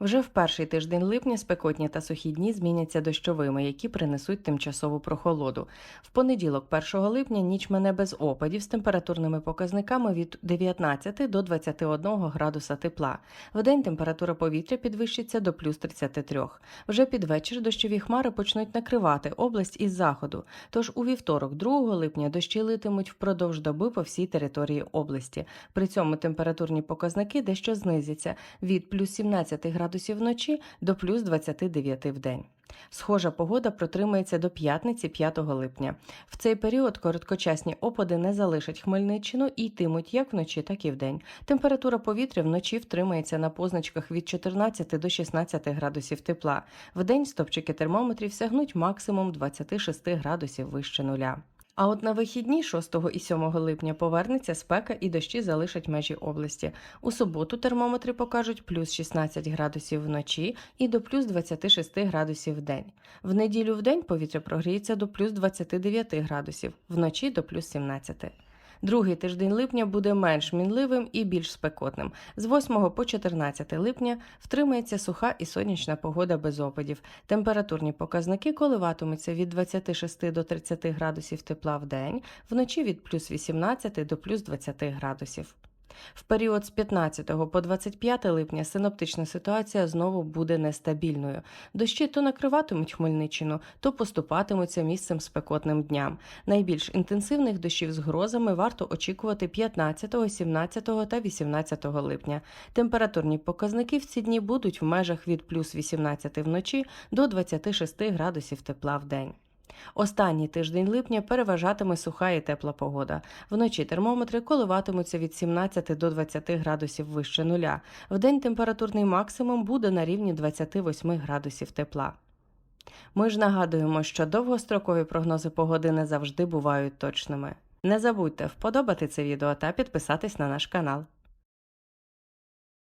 Вже в перший тиждень липня спекотні та сухі дні зміняться дощовими, які принесуть тимчасову прохолоду. В понеділок, 1 липня, ніч мене без опадів з температурними показниками від 19 до 21 градуса тепла. Вдень температура повітря підвищиться до плюс 33. Вже під вечір дощові хмари почнуть накривати область із заходу. Тож у вівторок, 2 липня, дощі литимуть впродовж доби по всій території області. При цьому температурні показники дещо знизяться від плюс 17 градусів вночі до плюс 29 в день. Схожа погода протримається до п'ятниці 5 липня. В цей період короткочасні опади не залишать Хмельниччину і йтимуть як вночі, так і вдень. Температура повітря вночі втримається на позначках від 14 до 16 градусів тепла. Вдень стопчики термометрів сягнуть максимум 26 градусів вище нуля. А от на вихідні 6 і 7 липня повернеться спека і дощі залишать межі області. У суботу термометри покажуть плюс 16 градусів вночі і до плюс 26 градусів в день. В неділю в день повітря прогріється до плюс 29 градусів, вночі до плюс 17. Другий тиждень липня буде менш мінливим і більш спекотним. З 8 по 14 липня втримається суха і сонячна погода без опадів. Температурні показники коливатимуться від 26 до 30 градусів тепла в день, вночі від плюс 18 до плюс 20 градусів. В період з 15 по 25 липня синоптична ситуація знову буде нестабільною. Дощі то накриватимуть Хмельниччину, то поступатимуться місцем спекотним дням. Найбільш інтенсивних дощів з грозами варто очікувати 15, 17 та 18 липня. Температурні показники в ці дні будуть в межах від плюс 18 вночі до 26 градусів тепла в день. Останній тиждень липня переважатиме суха і тепла погода. Вночі термометри коливатимуться від 17 до 20 градусів вище нуля. Вдень температурний максимум буде на рівні 28 градусів тепла. Ми ж нагадуємо, що довгострокові прогнози погоди не завжди бувають точними. Не забудьте вподобати це відео та підписатись на наш канал.